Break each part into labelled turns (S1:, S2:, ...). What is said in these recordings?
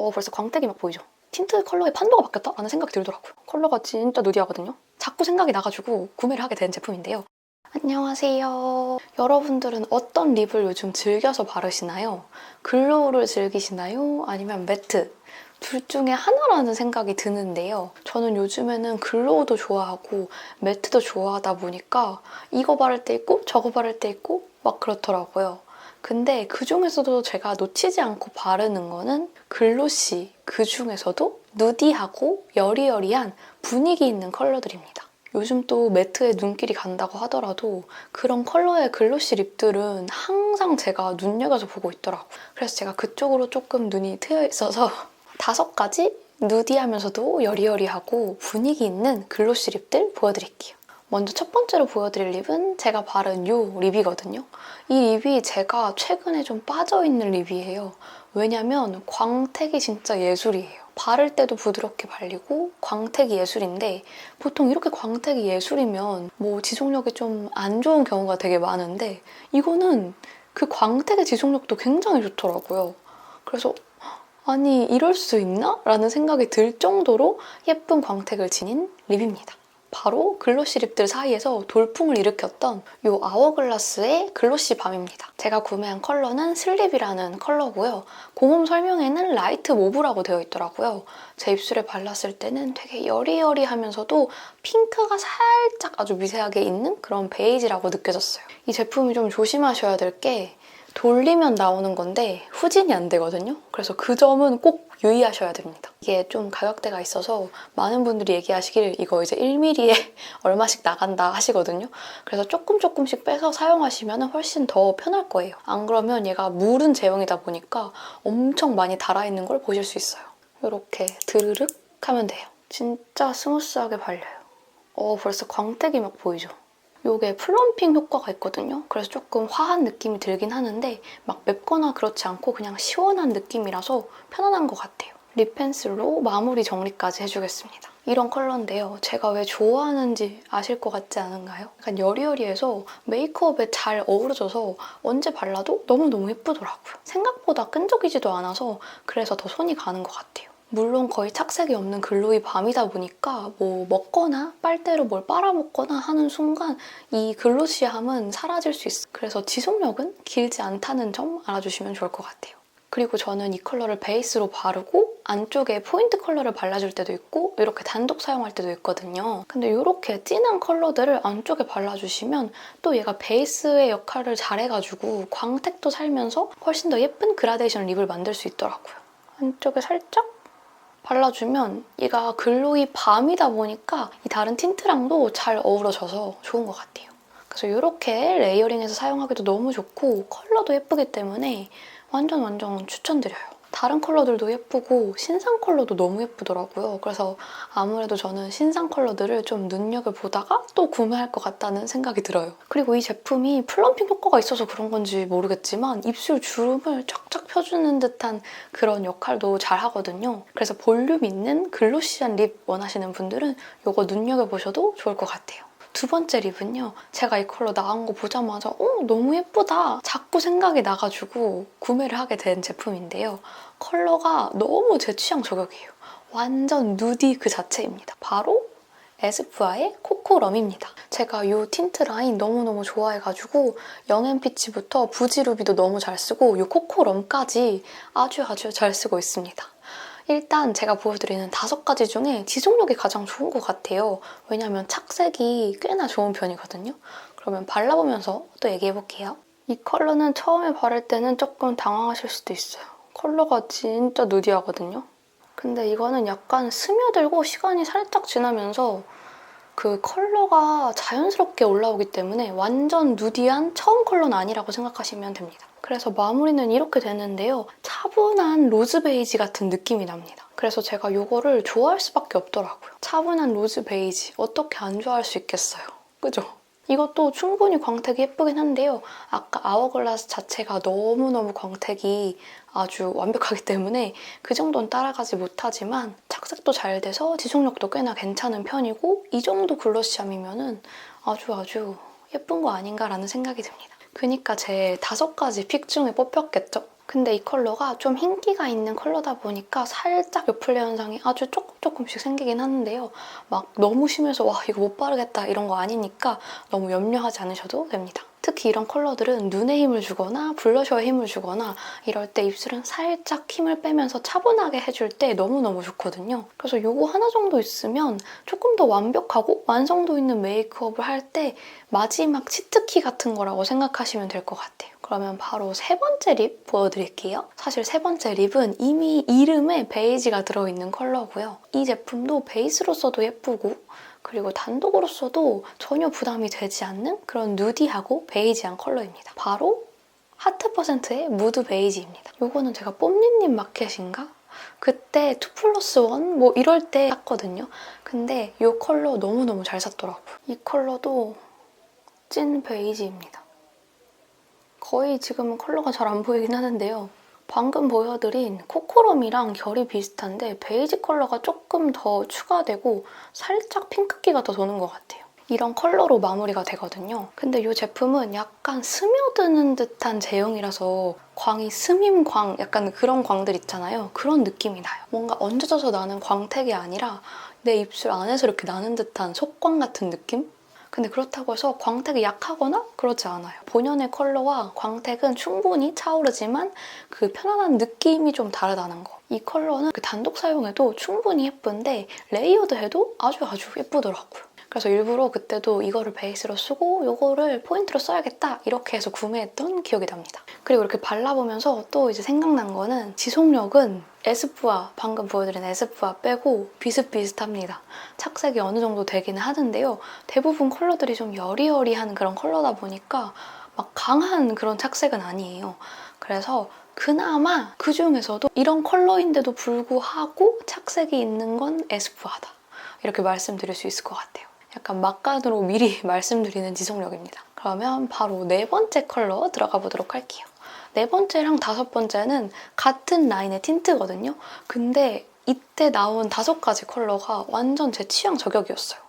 S1: 어 벌써 광택이 막 보이죠? 틴트 컬러의 판도가 바뀌었다? 라는 생각이 들더라고요. 컬러가 진짜 누디하거든요. 자꾸 생각이 나가지고 구매를 하게 된 제품인데요. 안녕하세요. 여러분들은 어떤 립을 요즘 즐겨서 바르시나요? 글로우를 즐기시나요? 아니면 매트? 둘 중에 하나라는 생각이 드는데요. 저는 요즘에는 글로우도 좋아하고 매트도 좋아하다 보니까 이거 바를 때 있고 저거 바를 때 있고 막 그렇더라고요. 근데 그 중에서도 제가 놓치지 않고 바르는 거는 글로시, 그 중에서도 누디하고 여리여리한 분위기 있는 컬러들입니다. 요즘 또 매트에 눈길이 간다고 하더라도 그런 컬러의 글로시 립들은 항상 제가 눈여겨서 보고 있더라고요. 그래서 제가 그쪽으로 조금 눈이 트여 있어서 다섯 가지 누디하면서도 여리여리하고 분위기 있는 글로시 립들 보여드릴게요. 먼저 첫 번째로 보여드릴 립은 제가 바른 이 립이거든요. 이 립이 제가 최근에 좀 빠져있는 립이에요. 왜냐면 광택이 진짜 예술이에요. 바를 때도 부드럽게 발리고 광택이 예술인데 보통 이렇게 광택이 예술이면 뭐 지속력이 좀 안 좋은 경우가 되게 많은데 이거는 그 광택의 지속력도 굉장히 좋더라고요. 그래서 아니 이럴 수 있나? 라는 생각이 들 정도로 예쁜 광택을 지닌 립입니다. 바로 글로시 립들 사이에서 돌풍을 일으켰던 이 아워글라스의 글로시 밤입니다. 제가 구매한 컬러는 슬립이라는 컬러고요. 공홈 설명에는 라이트 모브라고 되어 있더라고요. 제 입술에 발랐을 때는 되게 여리여리하면서도 핑크가 살짝 아주 미세하게 있는 그런 베이지라고 느껴졌어요. 이 제품이 좀 조심하셔야 될게 돌리면 나오는 건데 후진이 안 되거든요. 그래서 그 점은 꼭 유의하셔야 됩니다. 이게 좀 가격대가 있어서 많은 분들이 얘기하시길 이거 이제 1mm에 얼마씩 나간다 하시거든요. 그래서 조금 조금씩 빼서 사용하시면 훨씬 더 편할 거예요. 안 그러면 얘가 물은 제형이다 보니까 엄청 많이 달아있는 걸 보실 수 있어요. 이렇게 드르륵 하면 돼요. 진짜 스무스하게 발려요. 어 벌써 광택이 막 보이죠? 이게 플럼핑 효과가 있거든요. 그래서 조금 화한 느낌이 들긴 하는데 막 맵거나 그렇지 않고 그냥 시원한 느낌이라서 편안한 것 같아요. 립 펜슬로 마무리 정리까지 해주겠습니다. 이런 컬러인데요. 제가 왜 좋아하는지 아실 것 같지 않은가요? 약간 여리여리해서 메이크업에 잘 어우러져서 언제 발라도 너무너무 예쁘더라고요. 생각보다 끈적이지도 않아서 그래서 더 손이 가는 것 같아요. 물론 거의 착색이 없는 글로이 밤이다 보니까 뭐 먹거나 빨대로 뭘 빨아먹거나 하는 순간 이 글로시함은 사라질 수 있어요. 그래서 지속력은 길지 않다는 점 알아주시면 좋을 것 같아요. 그리고 저는 이 컬러를 베이스로 바르고 안쪽에 포인트 컬러를 발라줄 때도 있고 이렇게 단독 사용할 때도 있거든요. 근데 이렇게 진한 컬러들을 안쪽에 발라주시면 또 얘가 베이스의 역할을 잘해가지고 광택도 살면서 훨씬 더 예쁜 그라데이션 립을 만들 수 있더라고요. 안쪽에 살짝 발라주면 얘가 글로이 밤이다 보니까 이 다른 틴트랑도 잘 어우러져서 좋은 것 같아요. 그래서 이렇게 레이어링해서 사용하기도 너무 좋고 컬러도 예쁘기 때문에 완전 완전 추천드려요. 다른 컬러들도 예쁘고 신상 컬러도 너무 예쁘더라고요. 그래서 아무래도 저는 신상 컬러들을 좀 눈여겨보다가 또 구매할 것 같다는 생각이 들어요. 그리고 이 제품이 플럼핑 효과가 있어서 그런 건지 모르겠지만 입술 주름을 쫙쫙 펴주는 듯한 그런 역할도 잘 하거든요. 그래서 볼륨 있는 글로시한 립 원하시는 분들은 이거 눈여겨보셔도 좋을 것 같아요. 두 번째 립은요. 제가 이 컬러 나온 거 보자마자 어 너무 예쁘다. 자꾸 생각이 나가지고 구매를 하게 된 제품인데요. 컬러가 너무 제 취향 저격이에요. 완전 누디 그 자체입니다. 바로 에스쁘아의 코코럼입니다. 제가 이 틴트 라인 너무너무 좋아해가지고 영앤피치부터 부지루비도 너무 잘 쓰고 이 코코럼까지 아주 아주 잘 쓰고 있습니다. 일단 제가 보여드리는 다섯 가지 중에 지속력이 가장 좋은 것 같아요. 왜냐면 착색이 꽤나 좋은 편이거든요. 그러면 발라보면서 또 얘기해볼게요. 이 컬러는 처음에 바를 때는 조금 당황하실 수도 있어요. 컬러가 진짜 누디하거든요. 근데 이거는 약간 스며들고 시간이 살짝 지나면서 그 컬러가 자연스럽게 올라오기 때문에 완전 누디한 처음 컬러는 아니라고 생각하시면 됩니다. 그래서 마무리는 이렇게 되는데요. 차분한 로즈 베이지 같은 느낌이 납니다. 그래서 제가 이거를 좋아할 수밖에 없더라고요. 차분한 로즈 베이지 어떻게 안 좋아할 수 있겠어요. 그죠? 이것도 충분히 광택이 예쁘긴 한데요. 아까 아워글라스 자체가 너무너무 광택이 아주 완벽하기 때문에 그 정도는 따라가지 못하지만 착색도 잘 돼서 지속력도 꽤나 괜찮은 편이고 이 정도 글로시함이면 아주 아주 예쁜 거 아닌가라는 생각이 듭니다. 그니까 제 다섯 가지 픽 중에 뽑혔겠죠? 근데 이 컬러가 좀 흰기가 있는 컬러다 보니까 살짝 요플레 현상이 아주 조금 조금씩 생기긴 하는데요. 막 너무 심해서 와 이거 못 바르겠다 이런 거 아니니까 너무 염려하지 않으셔도 됩니다. 특히 이런 컬러들은 눈에 힘을 주거나 블러셔에 힘을 주거나 이럴 때 입술은 살짝 힘을 빼면서 차분하게 해줄 때 너무너무 좋거든요. 그래서 이거 하나 정도 있으면 조금 더 완벽하고 완성도 있는 메이크업을 할 때 마지막 치트키 같은 거라고 생각하시면 될 것 같아요. 그러면 바로 세 번째 립 보여드릴게요. 사실 세 번째 립은 이미 이름에 베이지가 들어있는 컬러고요. 이 제품도 베이스로 써도 예쁘고 그리고 단독으로 써도 전혀 부담이 되지 않는 그런 누디하고 베이지한 컬러입니다. 바로 하트 퍼센트의 무드 베이지입니다. 이거는 제가 뽐님님 마켓인가? 그때 2 플러스 1? 뭐 이럴 때 샀거든요. 근데 이 컬러 너무너무 잘 샀더라고요. 이 컬러도 찐 베이지입니다. 거의 지금은 컬러가 잘 안 보이긴 하는데요. 방금 보여드린 코코롬이랑 결이 비슷한데 베이지 컬러가 조금 더 추가되고 살짝 핑크기가 더 도는 것 같아요. 이런 컬러로 마무리가 되거든요. 근데 이 제품은 약간 스며드는 듯한 제형이라서 광이 스밈광 약간 그런 광들 있잖아요. 그런 느낌이 나요. 뭔가 얹어져서 나는 광택이 아니라 내 입술 안에서 이렇게 나는 듯한 속광 같은 느낌? 근데 그렇다고 해서 광택이 약하거나 그러지 않아요. 본연의 컬러와 광택은 충분히 차오르지만 그 편안한 느낌이 좀 다르다는 거. 이 컬러는 그 단독 사용해도 충분히 예쁜데 레이어드 해도 아주 아주 예쁘더라고요. 그래서 일부러 그때도 이거를 베이스로 쓰고 이거를 포인트로 써야겠다 이렇게 해서 구매했던 기억이 납니다. 그리고 이렇게 발라보면서 또 이제 생각난 거는 지속력은 에스쁘아 방금 보여드린 에스쁘아 빼고 비슷비슷합니다. 착색이 어느 정도 되기는 하는데요. 대부분 컬러들이 좀 여리여리한 그런 컬러다 보니까 막 강한 그런 착색은 아니에요. 그래서 그나마 그 중에서도 이런 컬러인데도 불구하고 착색이 있는 건 에스쁘아다. 이렇게 말씀드릴 수 있을 것 같아요. 약간 막간으로 미리 말씀드리는 지속력입니다. 그러면 바로 네 번째 컬러 들어가 보도록 할게요. 네 번째랑 다섯 번째는 같은 라인의 틴트거든요. 근데 이때 나온 다섯 가지 컬러가 완전 제 취향 저격이었어요.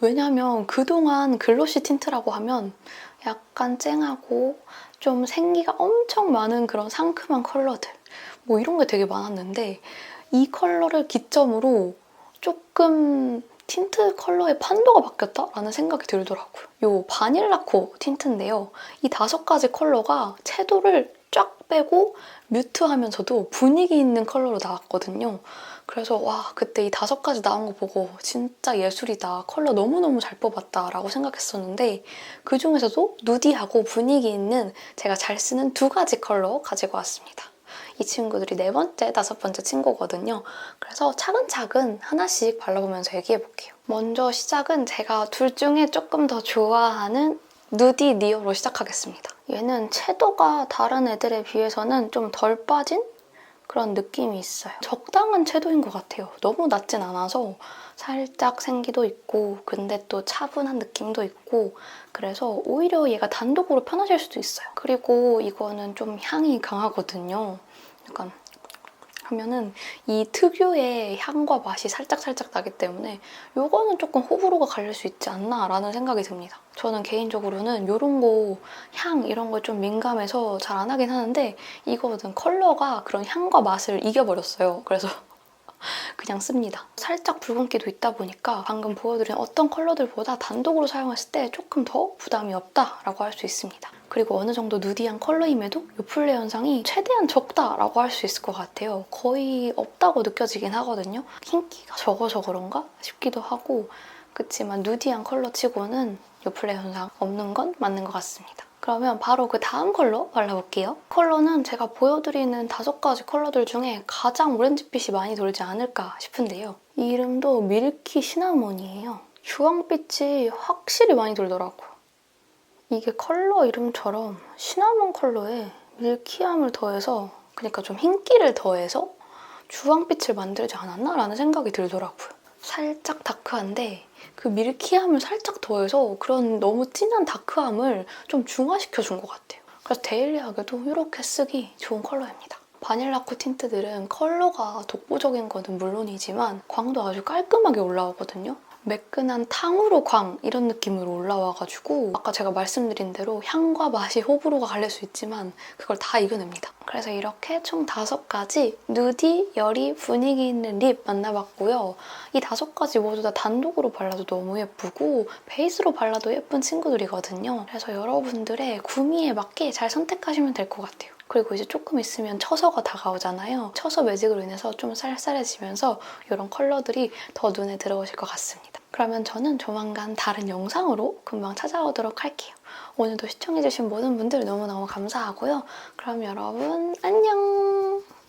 S1: 왜냐면 그동안 글로시 틴트라고 하면 약간 쨍하고 좀 생기가 엄청 많은 그런 상큼한 컬러들 뭐 이런 게 되게 많았는데 이 컬러를 기점으로 조금 틴트 컬러의 판도가 바뀌었다라는 생각이 들더라고요. 이 바닐라코 틴트인데요. 이 다섯 가지 컬러가 채도를 쫙 빼고 뮤트하면서도 분위기 있는 컬러로 나왔거든요. 그래서 와 그때 이 다섯 가지 나온 거 보고 진짜 예술이다. 컬러 너무너무 잘 뽑았다 라고 생각했었는데 그 중에서도 누디하고 분위기 있는 제가 잘 쓰는 두 가지 컬러 가지고 왔습니다. 이 친구들이 네 번째, 다섯 번째 친구거든요. 그래서 차근차근 하나씩 발라보면서 얘기해 볼게요. 먼저 시작은 제가 둘 중에 조금 더 좋아하는 누디 니어로 시작하겠습니다. 얘는 채도가 다른 애들에 비해서는 좀 덜 빠진 그런 느낌이 있어요. 적당한 채도인 것 같아요. 너무 낮진 않아서 살짝 생기도 있고 근데 또 차분한 느낌도 있고 그래서 오히려 얘가 단독으로 편하실 수도 있어요. 그리고 이거는 좀 향이 강하거든요. 약간 하면은 이 특유의 향과 맛이 살짝살짝 나기 때문에 이거는 조금 호불호가 갈릴 수 있지 않나 라는 생각이 듭니다. 저는 개인적으로는 이런 거, 향 이런 거좀 민감해서 잘 안 하긴 하는데 이거는 컬러가 그런 향과 맛을 이겨버렸어요. 그래서 그냥 씁니다. 살짝 붉은기도 있다 보니까 방금 보여드린 어떤 컬러들보다 단독으로 사용했을 때 조금 더 부담이 없다라고 할 수 있습니다. 그리고 어느 정도 누디한 컬러임에도 요플레 현상이 최대한 적다라고 할 수 있을 것 같아요. 거의 없다고 느껴지긴 하거든요. 흰기가 적어서 그런가 싶기도 하고 그렇지만 누디한 컬러 치고는 요플레 현상 없는 건 맞는 것 같습니다. 그러면 바로 그 다음 컬러 발라볼게요. 컬러는 제가 보여드리는 다섯 가지 컬러들 중에 가장 오렌지빛이 많이 돌지 않을까 싶은데요. 이 이름도 밀키 시나몬이에요. 주황빛이 확실히 많이 돌더라고요. 이게 컬러 이름처럼 시나몬 컬러에 밀키함을 더해서 그러니까 좀 흰기를 더해서 주황빛을 만들지 않았나? 라는 생각이 들더라고요. 살짝 다크한데 그 밀키함을 살짝 더해서 그런 너무 진한 다크함을 좀 중화시켜 준 것 같아요. 그래서 데일리하게도 이렇게 쓰기 좋은 컬러입니다. 바닐라 코 틴트들은 컬러가 독보적인 거는 물론이지만 광도 아주 깔끔하게 올라오거든요. 매끈한 탕후루 광 이런 느낌으로 올라와가지고 아까 제가 말씀드린 대로 향과 맛이 호불호가 갈릴 수 있지만 그걸 다 이겨냅니다. 그래서 이렇게 총 다섯 가지 누디, 열이, 분위기 있는 립 만나봤고요. 이 다섯 가지 모두 다 단독으로 발라도 너무 예쁘고 베이스로 발라도 예쁜 친구들이거든요. 그래서 여러분들의 구미에 맞게 잘 선택하시면 될 것 같아요. 그리고 이제 조금 있으면 처서가 다가오잖아요. 처서 매직으로 인해서 좀 쌀쌀해지면서 이런 컬러들이 더 눈에 들어오실 것 같습니다. 그러면 저는 조만간 다른 영상으로 금방 찾아오도록 할게요. 오늘도 시청해주신 모든 분들 너무너무 감사하고요. 그럼 여러분 안녕!